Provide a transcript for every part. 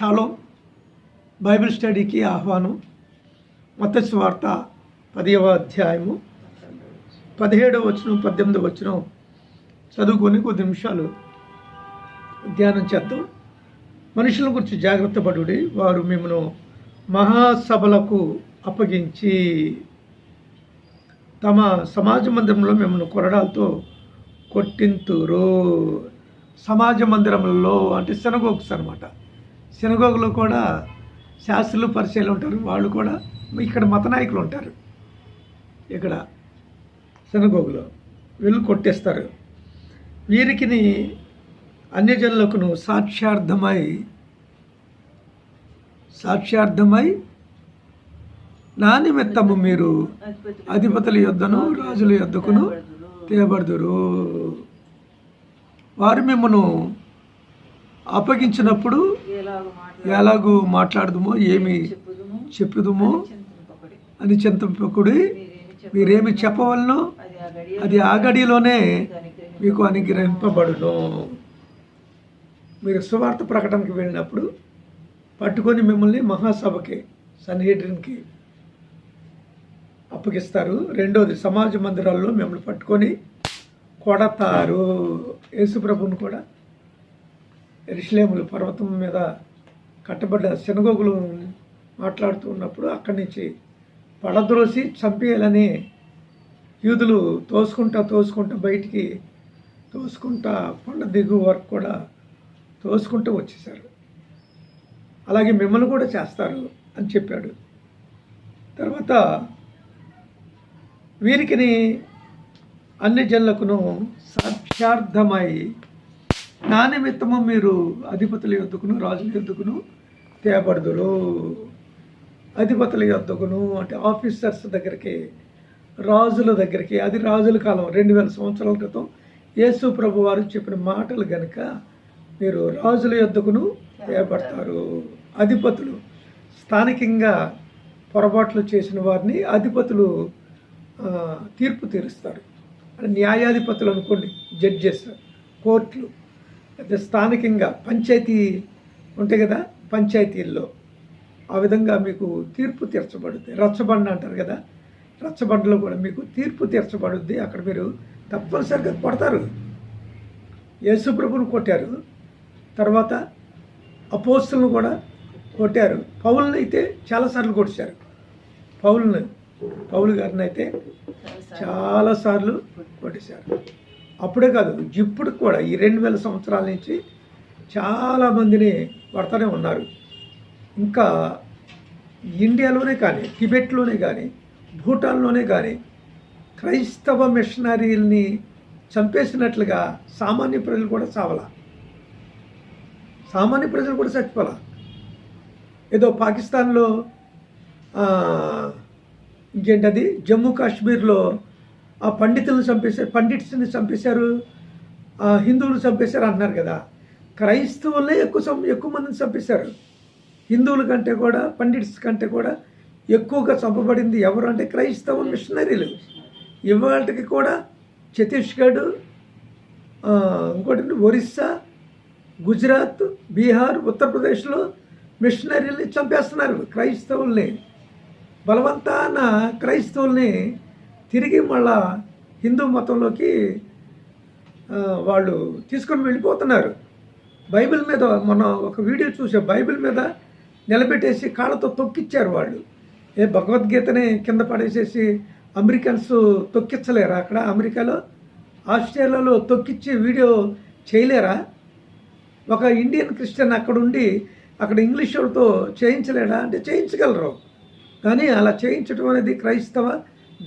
Shallow Bible స్టడీకి ఆహ్వానం. మత్స్య వార్త పదివ అధ్యాయము. పదిహేడవ వచనం పద్దెనిమిదవ వచనం చదువుకొని కొద్ది నిమిషాలు ధ్యానం చేద్దాం. మనుషుల గురించి జాగ్రత్త పడుడి. వారు మిమ్మను మహాసభలకు అప్పగించి తమ సమాజ మందిరంలో మిమ్మల్ని కొరడాలతో కొట్టింతురు. సమాజ మందిరంలో అంటే శనగోక్స్ అనమాట సినగోగులో కూడా శాస్త్రులు పరిచయాలు ఉంటారు. వాళ్ళు కూడా ఇక్కడ మత నాయకులు ఉంటారు. ఇక్కడ సినగోగులో వీళ్ళు కొట్టేస్తారు. వీరికి అన్యజనులకును సాక్ష్యార్థమై సాక్ష్యార్థమై నా నిమిత్తము మీరు అధిపతుల యొద్దను రాజుల యొద్దకును తేబడుదురు. వారు మిమ్మను అప్పగించినప్పుడు ఎలాగూ మాట్లాడదుమో ఏమి చెప్పుదుమో అని చింతపకుడి. మీరేమి చెప్పవలనో అది ఆ గడిలోనే మీకు అనుగ్రహింపబడును. మీరు సువార్త ప్రకటనకి వెళ్ళినప్పుడు పట్టుకొని మిమ్మల్ని మహాసభకి సన్హెడ్రిన్కి అప్పగిస్తారు. రెండోది సమాజ మందిరాల్లో మిమ్మల్ని పట్టుకొని కొడతారు. యేసుప్రభుని కూడా ఎరిశ్లేములు పర్వతం మీద కట్టబడ్డ శనగోగులు మాట్లాడుతూ ఉన్నప్పుడు అక్కడి నుంచి పడద్రోసి చంపేయాలని యూదులు తోసుకుంటా తోసుకుంటా బయటికి తోసుకుంటా కొండ దిగు వరకు కూడా తోసుకుంటూ వచ్చేసారు అలాగే మిమ్మల్ని కూడా చేస్తారు అని చెప్పాడు. తర్వాత వీరికిని అన్ని జన్లకును సాక్షార్థమై నా నిమిత్తము మీరు అధిపతుల యొద్దకును రాజుల యొద్దకును తేబడుదురు అధిపతుల యొద్దకును అంటే ఆఫీసర్స్ దగ్గరికి రాజుల దగ్గరికి అది రాజుల కాలం రెండు వేల సంవత్సరాల క్రితం యేసు ప్రభు వారు చెప్పిన మాటలు గనుక మీరు రాజుల యొద్దకును తేబడతారు. అధిపతులు స్థానికంగా పొరపాట్లు చేసిన వారిని అధిపతులు తీర్పు తీరుస్తారు. అంటే న్యాయాధిపతులు అనుకోండి జడ్జెస్ కోర్టులు. అయితే స్థానికంగా పంచాయతీ ఉంటాయి కదా పంచాయతీల్లో ఆ విధంగా మీకు తీర్పు తీర్చబడుద్ది. రచ్చబండ అంటారు కదా రచ్చబండలో కూడా మీకు తీర్పు తీర్చబడుద్ది. అక్కడ మీరు తప్పనిసరిగా కొడతారు. యేసుప్రభుని కొట్టారు. తర్వాత అపోస్తులను కూడా కొట్టారు. పౌలను అయితే చాలాసార్లు కొట్టారు. పౌలను పౌలు గారిని అయితే చాలాసార్లు కొట్టేశారు. అప్పుడే కాదు ఇప్పుడు కూడా ఈ రెండు వేల సంవత్సరాల నుంచి చాలామందిని పడతానే ఉన్నారు. ఇంకా ఇండియాలోనే కానీ టిబెట్లోనే కానీ భూటాన్లోనే కానీ క్రైస్తవ మిషనరీల్ని చంపేసినట్లుగా సామాన్య ప్రజలు కూడా చావలా. సామాన్య ప్రజలు కూడా చచ్చిపోలా. ఏదో పాకిస్తాన్లో ఇంకేంటది? జమ్మూ కాశ్మీర్లో ఆ పండితులను చంపేశారు పండిట్స్ని చంపేశారు ఆ, హిందువులు చంపేశారు అంటున్నారు కదా. క్రైస్తవులే ఎక్కువ సం- ఎక్కువ మందిని చంపేశారు. హిందువుల కంటే కూడా పండిట్స్ కంటే కూడా ఎక్కువగా చంపబడింది ఎవరు అంటే క్రైస్తవ మిషనరీలు. ఇవాళకి కూడా ఛత్తీస్గఢ్ ఇంకోటి ఒరిస్సా గుజరాత్ బీహార్ ఉత్తరప్రదేశ్లో మిషనరీల్ని చంపేస్తున్నారు క్రైస్తవుల్ని. బలవంతాన క్రైస్తవుల్ని తిరిగి మళ్ళా హిందూ మతంలోకి వాళ్ళు తీసుకొని వెళ్ళిపోతున్నారు. బైబిల్ మీద మొన్న ఒక వీడియో చూసే. బైబిల్ మీద నిలబెట్టేసి కాళ్ళతో తొక్కిచ్చారు వాళ్ళు. ఏ భగవద్గీతని కింద పడేసేసి అమెరికన్స్ తొక్కించలేరా అక్కడ అమెరికాలో ఆస్ట్రేలియాలో తొక్కిచ్చి వీడియో చేయలేరా? ఒక ఇండియన్ క్రిస్టియన్ అక్కడ ఉండి అక్కడ ఇంగ్లీష్ వాళ్ళతో చేయించలేడా? అంటే చేయించగలరు. కానీ అలా చేయించడం అనేది క్రైస్తవ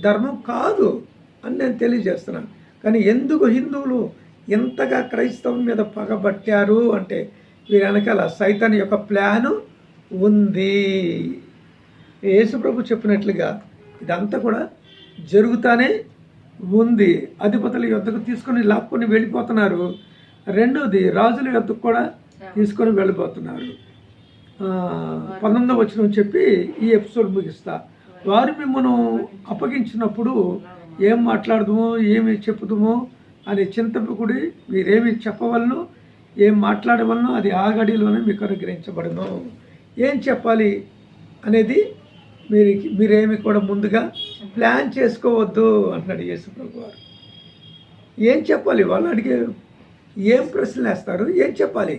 ధర్మం కాదు అని నేను తెలియజేస్తున్నాను. కానీ ఎందుకు హిందువులు ఎంతగా క్రైస్తవం మీద పగబట్టారు అంటే వీరి వెనకాల సైతాన్ యొక్క ప్లాను ఉంది. యేసుప్రభు చెప్పినట్లుగా ఇదంతా కూడా జరుగుతానే ఉంది. అధిపతుల యొద్దకు తీసుకొని లాక్కొని వెళ్ళిపోతున్నారు. రెండోది రాజుల యొద్దకు కూడా తీసుకొని వెళ్ళిపోతున్నారు పంతొమ్మిదవ వచనం చెప్పి ఈ ఎపిసోడ్ ముగిస్తా. వారు మిమ్మను అప్పగించినప్పుడు ఏం మాట్లాడదుమో ఏమి చెప్పుదుమో అని చింతపకుడి మీరేమి చెప్పవలను ఏం మాట్లాడవలనో అది ఆ గడిలోనే మీకు అనుగ్రహించబడను ఏం చెప్పాలి అనేది మీరు మీరేమి కూడా ముందుగా ప్లాన్ చేసుకోవద్దు అంటున్నాడు యేసుప్రభు వారు ఏం చెప్పాలి? వాళ్ళు అడిగే ఏం ప్రశ్నలు వేస్తారు? ఏం చెప్పాలి?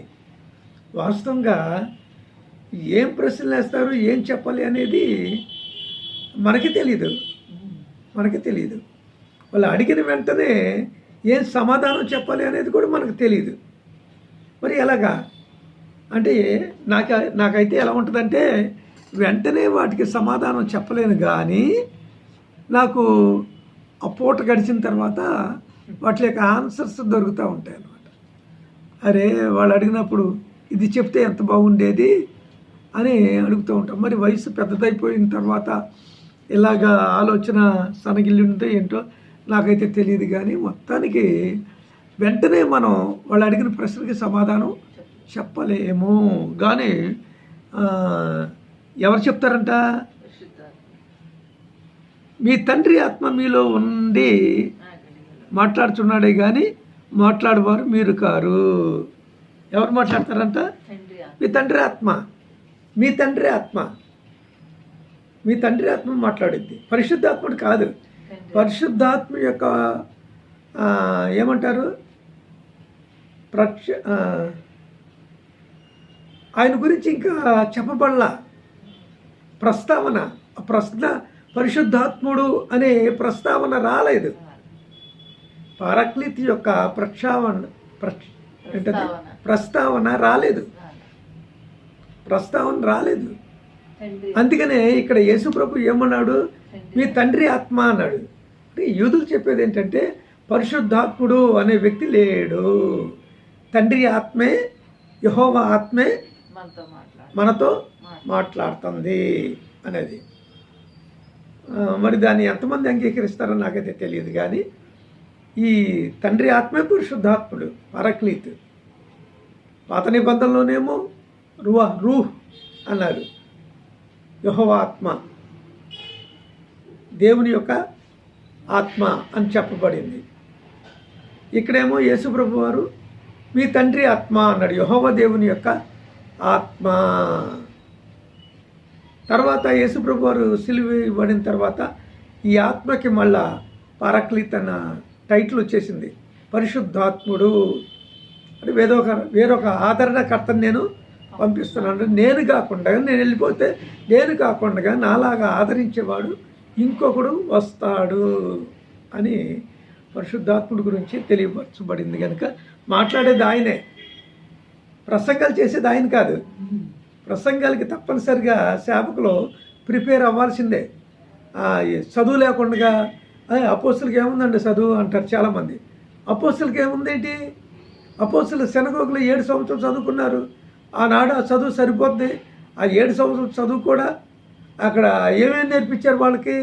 వాస్తవంగా ఏం ప్రశ్నలు వేస్తారు? ఏం చెప్పాలి అనేది మనకి తెలీదు. మనకి తెలియదు వాళ్ళు అడిగిన వెంటనే ఏం సమాధానం చెప్పాలి అనేది కూడా మనకు తెలియదు మరి ఎలాగా? అంటే నాకు నాకైతే ఎలా ఉంటుందంటే వెంటనే వాటికి సమాధానం చెప్పలేను కానీ నాకు ఆ పూట గడిచిన తర్వాత వాటి యొక్క ఆన్సర్స్ దొరుకుతూ ఉంటాయి అన్నమాట. అరే వాళ్ళు అడిగినప్పుడు ఇది చెప్తే ఎంత బాగుండేది అని అడుగుతూ ఉంటాం. మరి వయసు పెద్దదైపోయిన తర్వాత ఇలాగా ఆలోచన సనగిల్లి ఉంటే ఏంటో నాకైతే తెలియదు కానీ మొత్తానికి వెంటనే మనం వాళ్ళు అడిగిన ప్రశ్నకి సమాధానం చెప్పలేము. కానీ ఎవరు చెప్తారంట? మీ తండ్రి ఆత్మ మీలో ఉండి మాట్లాడుతున్నాడే కానీ మాట్లాడేవారు మీరు కారు. ఎవరు మాట్లాడతారంట? మీ తండ్రి ఆత్మ. మీ తండ్రి ఆత్మ. మీ తండ్రి ఆత్మ మాట్లాడిద్ది పరిశుద్ధాత్ముడు కాదు. పరిశుద్ధాత్మ యొక్క ఏమంటారు? ప్రక్ష ఆయన గురించి ఇంకా చెప్పబడలా. ప్రస్తావన ప్రశ్న పరిశుద్ధాత్ముడు అనే ప్రస్తావన రాలేదు. పారక్లిత్ యొక్క ప్రక్షావన? ప్రస్తావన రాలేదు. ప్రస్తావన రాలేదు. అందుకనే ఇక్కడ యేసుప్రభు ఏమన్నాడు? మీ తండ్రి ఆత్మ అన్నాడు. అంటే యూదులు చెప్పేది ఏంటంటే పరిశుద్ధాత్ముడు అనే వ్యక్తి లేడు. తండ్రి ఆత్మే యహోవ ఆత్మే మనతో మాట్లాడు మనతో మాట్లాడుతుంది అనేది. మరి దాన్ని ఎంతమంది అంగీకరిస్తారో నాకైతే తెలియదు కానీ ఈ తండ్రి ఆత్మే పరిశుద్ధాత్ముడు పరక్లీత్ పాత నిబంధనలోనేమో రువా రూహ్ అన్నారు. యహోవాత్మ. దేవుని యొక్క ఆత్మ అని చెప్పబడింది. ఇక్కడేమో యేసుప్రభు వారు మీ తండ్రి ఆత్మ అన్నాడు. యహోవ దేవుని యొక్క ఆత్మ. తర్వాత యేసుప్రభు వారు సిలివి ఇవ్వడిన తర్వాత ఈ ఆత్మకి మళ్ళా పరక్లిత్ అన్న టైటిల్ వచ్చేసింది. పరిశుద్ధాత్ముడు. అంటే వేరొక వేరొక ఆదరణకర్తను నేను పంపిస్తున్నాను నేను కాకుండా నేను వెళ్ళిపోతే నేను కాకుండా నాలాగా ఆదరించేవాడు ఇంకొకడు వస్తాడు అని పరిశుద్ధాత్ముడి గురించి తెలియపరచబడింది కనుక మాట్లాడేది ఆయనే. ప్రసంగాలు చేసేది ఆయన కాదు. ప్రసంగాలకి తప్పనిసరిగా సేవకులు ప్రిపేర్ అవ్వాల్సిందే. చదువు లేకుండా అపోస్తులకి ఏముందండి చదువు అంటారు చాలామంది. అపోస్తులకి ఏముందేంటి? అపోస్తులు శనగోకులు ఏడు సంవత్సరాలు చదువుకున్నారు. ఆనాడు ఆ చదువు సరిపోద్ది. ఆ ఏడు సంవత్సరం చదువు కూడా అక్కడ ఏమేమి నేర్పించారు వాళ్ళకి?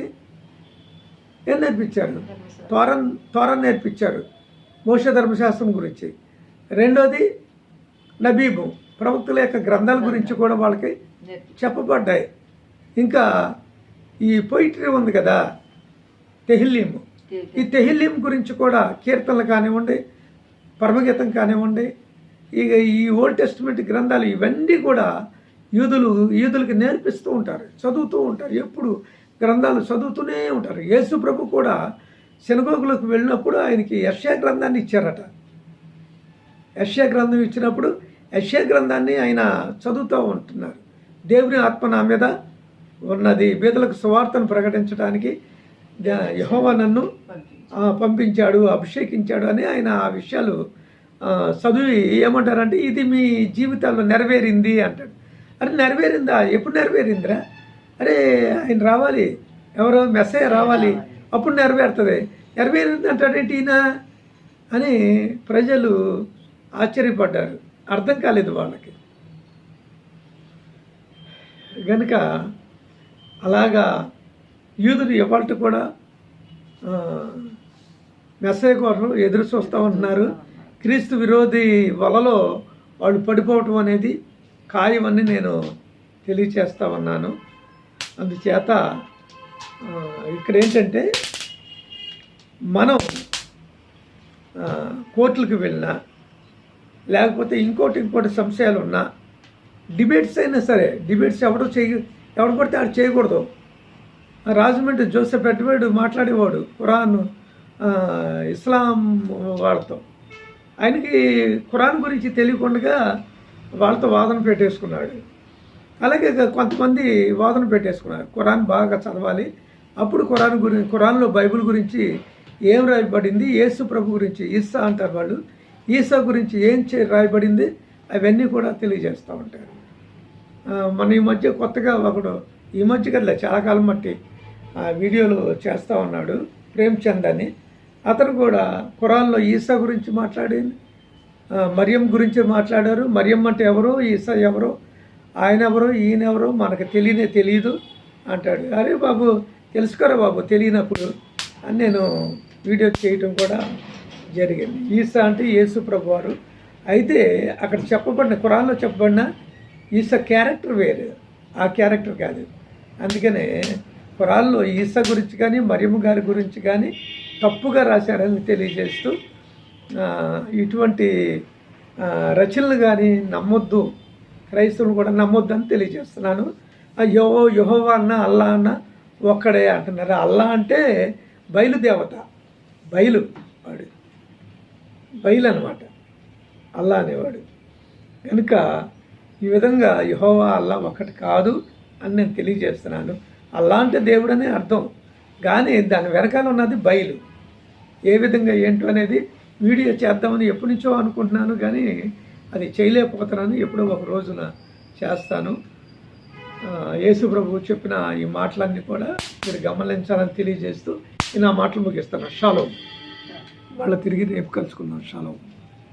ఏం నేర్పించారు? త్వరన్ త్వరన్ నేర్పించారు మోక్ష ధర్మశాస్త్రం గురించి. రెండోది నబీబు ప్రవక్తుల యొక్క గ్రంథాల గురించి కూడా వాళ్ళకి చెప్పబడ్డాయి. ఇంకా ఈ పొయిటరీ ఉంది కదా తెహిల్లీము. ఈ తెహిల్లీం గురించి కూడా కీర్తనలు కానివ్వండి పరమగీతం కానివ్వండి ఇక ఈ ఓల్డ్ టెస్ట్మెంట్ గ్రంథాలు ఇవన్నీ కూడా యూదులు యూదులకి నేర్పిస్తూ ఉంటారు చదువుతూ ఉంటారు. ఎప్పుడు గ్రంథాలు చదువుతూనే ఉంటారు. యేసు ప్రభు కూడా శనగోగులకు వెళ్ళినప్పుడు ఆయనకి యష్యా గ్రంథాన్ని ఇచ్చారట. యష్యా గ్రంథం ఇచ్చినప్పుడు యష్యా గ్రంథాన్ని ఆయన చదువుతూ ఉంటున్నారు. దేవుని ఆత్మ నా మీద ఉన్నది. బీదలకు సువార్తను ప్రకటించడానికి యహోవ నన్ను పంపించాడు అభిషేకించాడు అని ఆయన ఆ విషయాలు చదివి ఏమంటారంటే ఇది మీ జీవితాల్లో నెరవేరింది అంటాడు. అరే నెరవేరిందా? ఎప్పుడు నెరవేరిందిరా? అరే ఆయన రావాలి. ఎవరో మెస్సే రావాలి. అప్పుడు నెరవేరుతుంది. నెరవేరింది అంటాడేంటి ఈయన? అని ప్రజలు ఆశ్చర్యపడ్డారు. అర్థం కాలేదు వాళ్ళకి. గనుక అలాగా యూదులు ఇవాళ కూడా మెసేజ్ కోసం ఎదురు చూస్తూ ఉంటున్నారు. క్రీస్తు విరోధి వలలో వాళ్ళు పడిపోవటం అనేది ఖాయమని నేను తెలియచేస్తా ఉన్నాను. అందుచేత ఇక్కడ ఏంటంటే మనం కోర్టులకు వెళ్ళినా లేకపోతే ఇంకోటి ఇంకోటి సంశయాలు ఉన్నా డిబేట్స్ అయినా సరే డిబేట్స్ ఎవరు చేయ ఎవడు పడితే ఆడు చేయకూడదు. రాజమండ్రి జోసెఫ్ ఎడ్వర్డ్ మాట్లాడేవాడు ఖురాన్ ఇస్లాం వాళ్ళతో ఆయనకి ఖురాన్ గురించి తెలియకుండా వాళ్ళతో వాదన పెట్టేసుకున్నాడు. అలాగే కొంతమంది వాదన పెట్టేసుకున్నారు. ఖురాన్ బాగా చదవాలి. అప్పుడు ఖురాన్ గురించి ఖురాన్లో బైబిల్ గురించి ఏం రాయబడింది? యేసు ప్రభు గురించి ఈసా అంటారు వాళ్ళు. ఈసా గురించి ఏం చే రాయబడింది? అవన్నీ కూడా తెలియజేస్తూ ఉంటారు. మన ఈ మధ్య కొత్తగా ఒకడు ఈ మధ్య కదా చాలా కాలం మట్టి వీడియోలు చేస్తూ ఉన్నాడు. ప్రేమ్చంద్ అని. అతను కూడా కురాల్లో ఈసా గురించి మాట్లాడింది. మరియం గురించి మాట్లాడారు. మరియం అంటే ఎవరో ఈసా ఎవరో ఆయన ఎవరో ఈయన ఎవరో మనకు తెలియనే తెలియదు అంటాడు. అరే బాబు తెలుసుకోరా బాబు తెలియనప్పుడు అని నేను వీడియో చేయటం కూడా జరిగింది. ఈసా అంటే యేసు ప్రభు వారు అయితే అక్కడ చెప్పబడిన కురాల్లో చెప్పబడిన ఈసా క్యారెక్టర్ వేరు. ఆ క్యారెక్టర్ కాదు. అందుకనే కురాల్లో ఈసా గురించి కానీ మరియమ్మ గారి గురించి కానీ తప్పుగా రాశారని తెలియజేస్తూ ఇటువంటి రచనలు కానీ నమ్మొద్దు క్రైస్తవులు కూడా నమ్మొద్దు అని తెలియజేస్తున్నాను. ఆ యహో యహోవా అన్న అల్లా అన్న ఒక్కడే అంటున్నారు. అల్లా అంటే బయలుదేవత బయలు వాడు. బయలు అనమాట అల్లా అనేవాడు. కనుక ఈ విధంగా యహోవా అల్లా ఒకటి కాదు అని నేను తెలియజేస్తున్నాను. అల్లా అంటే దేవుడు అర్థం. కానీ దాని వెనకాల ఉన్నది బయలు. ఏ విధంగా ఏంటో అనేది వీడియో చేద్దామని ఎప్పటి నుంచో అనుకుంటున్నాను కానీ అది చేయలేకపోతున్నాను. ఎప్పుడో ఒక రోజున చేస్తాను. యేసు ప్రభు చెప్పిన ఈ మాటలన్నీ కూడా మీరు గమనించాలని తెలియజేస్తూ నా మాటలు ముగిస్తాను. షాలో. వాళ్ళ తిరిగి రేపు కలుసుకుందాం. షాలో.